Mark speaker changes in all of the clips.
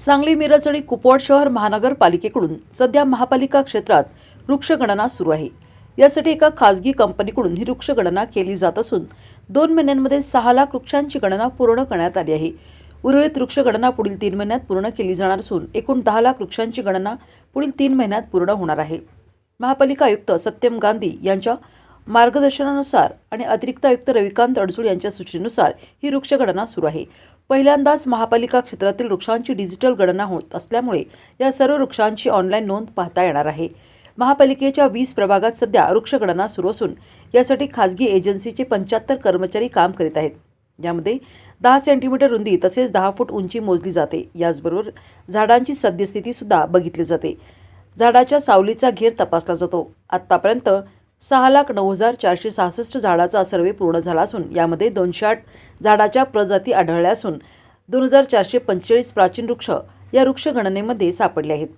Speaker 1: सांगली मिरज आणि कुपवाड शहर महानगरपालिकेकडून सध्या महापालिका क्षेत्रात वृक्षगणना सुरू आहे. यासाठी एका खासगी कंपनीकडून ही वृक्षगणना केली जात असून दोन महिन्यांमध्ये सहा लाख वृक्षांची गणना पूर्ण करण्यात आली आहे. उर्वरित वृक्षगणना पुढील तीन महिन्यात पूर्ण केली जाणार असून एकूण दहा लाख वृक्षांची गणना पुढील तीन महिन्यात पूर्ण होणार आहे. महापालिका आयुक्त सत्यम गांधी यांच्या मार्गदर्शनानुसार आणि अतिरिक्त आयुक्त रविकांत अडसूळ यांच्या सूचनेनुसार ही वृक्षगणना सुरू आहे. पहिल्यांदाच महापालिका क्षेत्रातील वृक्षांची डिजिटल गणना होत असल्यामुळे या सर्व वृक्षांची ऑनलाईन नोंद पाहता येणार आहे. महापालिकेच्या वीस प्रभागात सध्या वृक्षगणना सुरू असून यासाठी खासगी एजन्सीचे पंच्याहत्तर कर्मचारी काम करीत आहेत. यामध्ये दहा सेंटीमीटर रुंदी तसेच दहा फूट उंची मोजली जाते. याचबरोबर झाडांची सद्यस्थिती सुद्धा बघितली जाते. झाडाच्या सावलीचा घेर तपासला जातो. आत्तापर्यंत सहा लाख नऊ हजार चारशे सहासष्ट झाडाचा सर्वे पूर्ण झाला असून यामध्ये दोनशे आठ झाडाच्या प्रजाती आढळल्या असून दोन हजार चारशे पंचेचाळीस प्राचीन वृक्ष या वृक्षगणनेमध्ये सापडले आहेत.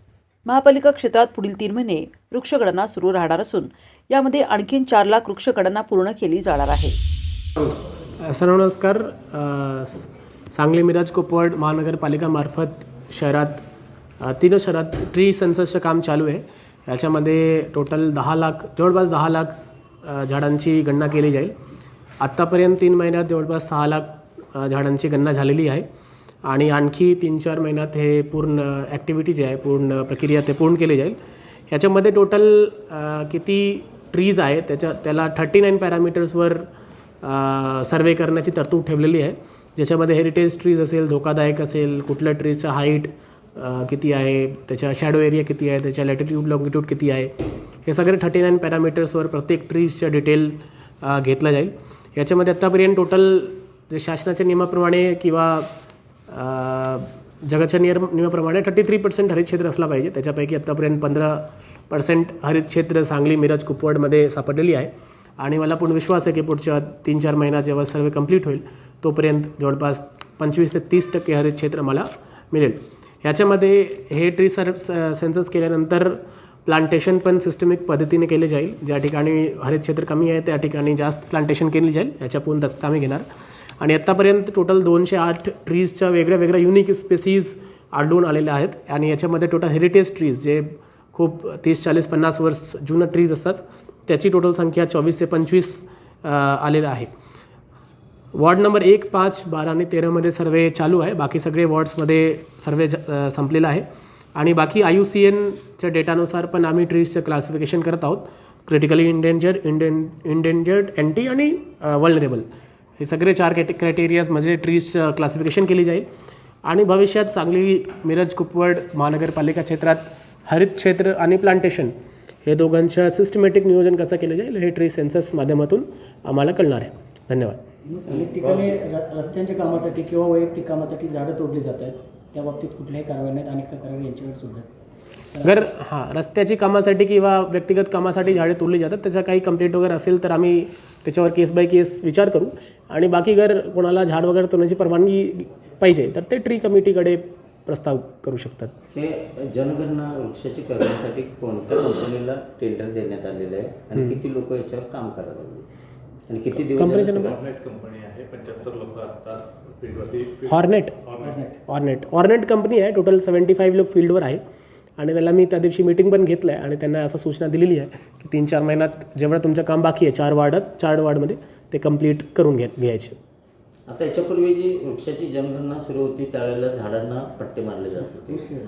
Speaker 1: महापालिका क्षेत्रात पुढील तीन महिने वृक्षगणना सुरू राहणार असून यामध्ये आणखीन चार लाख वृक्षगणना पूर्ण केली जाणार आहे.
Speaker 2: सर नमस्कार. सांगली मिराज कुपवाड महानगरपालिकामार्फत शहरात तीन शहरात ट्री सेन्ससचं काम चालू आहे. याच्यामध्ये टोटल दहा लाख जवळपास दहा लाख झाडांची गणना केली जाईल. आत्तापर्यंत तीन महिन्यात जवळपास सहा लाख झाडांची गणना झालेली आहे. आणि आणखी तीन चार महिन्यात हे पूर्ण ॲक्टिव्हिटी जे आहे पूर्ण प्रक्रिया ते पूर्ण केली जाईल. ह्याच्यामध्ये टोटल किती ट्रीज आहे त्याच्या त्याला थर्टी नाईन पॅरामीटर्सवर सर्वे करण्याची तरतूद ठेवलेली आहे. ज्याच्यामध्ये हेरिटेज ट्रीज असेल धोकादायक असेल कुठल्या ट्रीजचं हाईट किती आहे त्याच्या शॅडो एरिया किती आहे त्याच्या लॅटिट्यूड लॉंगिट्यूड किती आहे हे सगळे थर्टी नाईन पॅरामीटर्सवर प्रत्येक ट्रीजच्या डिटेल घेतलं जाईल. याच्यामध्ये आत्तापर्यंत टोटल जे शासनाच्या नियमाप्रमाणे किंवा जगाच्या नियम नियमाप्रमाणे थर्टी थ्री पर्सेंट हरित क्षेत्र असला पाहिजे. त्याच्यापैकी आत्तापर्यंत पंधरा पर्सेंट हरित क्षेत्र सांगली मिरज कुपवाडमध्ये सापडलेली आहे. आणि मला पण विश्वास आहे की पुढच्या तीन चार महिन्यात जेव्हा सर्वे कंप्लीट होईल तोपर्यंत जवळपास पंचवीस ते तीस टक्के हरित क्षेत्र मला मिळेल. ह्याच्यामध्ये हे ट्री सर सेन्सस केल्यानंतर प्लांटेशन पण सिस्टमिक पद्धतीने केले जाईल. ज्या ठिकाणी हरित क्षेत्र कमी आहे त्या ठिकाणी जास्त प्लांटेशन केली जाईल याच्या पूर्ण दक्षता आम्ही घेणार. आणि आत्तापर्यंत टोटल दोनशे आठ ट्रीजच्या वेगळ्या वेगळ्या युनिक स्पेसीज आढळून आलेल्या आहेत. आणि याच्यामध्ये टोटल हेरिटेज ट्रीज जे खूप तीस चाळीस पन्नास वर्ष जुनं ट्रीज असतात त्याची टोटल संख्या चोवीस ते पंचवीस आलेलं आहे. वॉर्ड नंबर एक पाच बारा आणि तेरामध्ये सर्वे चालू आहे. बाकी सगळे वॉर्ड्समध्ये सर्वे ज- संपलेला आहे. आणि बाकी आय यू सी एनच्या डेटानुसार पण आम्ही ट्रीजचं क्लासिफिकेशन करत आहोत. क्रिटिकली इंडेंजर्ड इंडेन इंडेंजर्ड अँटी आणि वल्नरेबल हे सगळे चार कॅटे म्हणजे ट्रीजचं क्लासिफिकेशन केली जाईल. आणि भविष्यात सांगली मिरज कुपवड महानगरपालिका क्षेत्रात हरित क्षेत्र आणि प्लांटेशन हे दोघांच्या सिस्टमॅटिक नियोजन कसं केलं जाईल हे ट्री सेन्सस माध्यमातून आम्हाला कळणार आहे. धन्यवाद.
Speaker 3: अनेक ठिकाणी रस्त्यांच्या कामासाठी किंवा वैयक्तिक कामासाठी झाडं तोडली जात आहेत. त्या बाबतीत कुठल्याही कारवाई नाहीत. अनेक तक्रारी यांच्यावर सुद्धा.
Speaker 2: जर हां रस्त्याची कामासाठी किंवा व्यक्तिगत कामासाठी झाडे तोडली जातात त्याचा काही कंप्लेंट वगैरे असेल तर आम्ही त्याच्यावर केस बाय केस विचार करू. आणि बाकी जर कोणाला झाड वगैरे तोडण्याची परवानगी पाहिजे तर ते ट्री कमिटीकडे प्रस्ताव करू शकतात.
Speaker 4: हे जनगणना वृक्षाची करण्यासाठी कोणत्या कंपनीला टेंडर देण्यात आलेलं आहे? आणि किती लोक याच्यावर काम करायला लागले? आणि किती दिवस
Speaker 2: कंपनीचा
Speaker 5: हॉर्नेट कंपनी आहे पंच्याहत्तर लोक आता फील्डवरती
Speaker 2: हॉर्नेट हॉर्नेट हॉर्नेट कंपनी आहे टोटल सेवन्टी फाईव्ह लोक फील्डवर आहे. आणि त्याला मी त्या दिवशी मीटिंग पण घेतलं आहे आणि त्यांना असं सूचना दिलेली आहे की तीन चार महिन्यात जेवढं तुमचं काम बाकी आहे चार वार्डात चार वार्डमध्ये ते कंप्लीट करून घ्या घ्यायचे.
Speaker 4: आता याच्यापूर्वी जी वृक्षाची जनगणना सुरू होती त्यावेळेला झाडांना पट्टे मारले जात होते.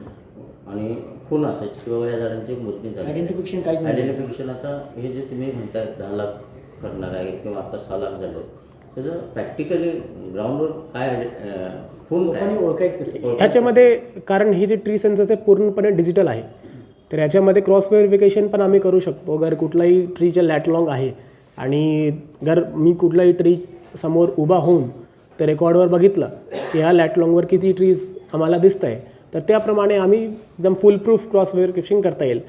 Speaker 4: आणि खून असायचे की बाबा या झाडांची मोजणी झाली.
Speaker 3: आयडेंटिफिकेशन काहीच नाही.
Speaker 4: आयडेंटिफिकेशन आता हे जे तुम्ही म्हणताय दहा लाख करणार आहे किंवा आता सहा लाख झालं. त्याचं प्रॅक्टिकली ग्राउंडवर काय काय
Speaker 3: लोकांनी ओळखायचं कसं?
Speaker 2: ह्याच्यामध्ये कारण ही जी ट्री सेन्सस आहे पूर्णपणे डिजिटल आहे. तर याच्यामध्ये क्रॉस व्हेरिफिकेशन पण आम्ही करू शकतो. जर कुठलाही ट्रीच्या लॅटलॉंग आहे आणि जर मी कुठलाही ट्री समोर उभा होऊन तर रेकॉर्डवर बघितलं की ह्या लॅटलॉंगवर किती ट्रीज आम्हाला दिसत आहे तर त्याप्रमाणे आम्ही एकदम फुल प्रूफ क्रॉस व्हेरिफिकेशन करता येईल.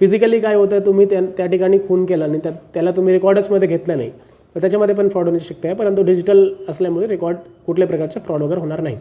Speaker 2: फिजिकली काय होतं तुम्ही त्या त्या ठिकाणी खून केला आणि त्या त्याला तुम्ही रेकॉर्डचमध्ये घेतलं नाही. तर त्याच्यामध्ये पण फ्रॉड होण्याची शक्यता आहे परंतु डिजिटल असल्यामुळे रेकॉर्ड कुठल्या प्रकारचा फ्रॉड वगैरे होणार नाही.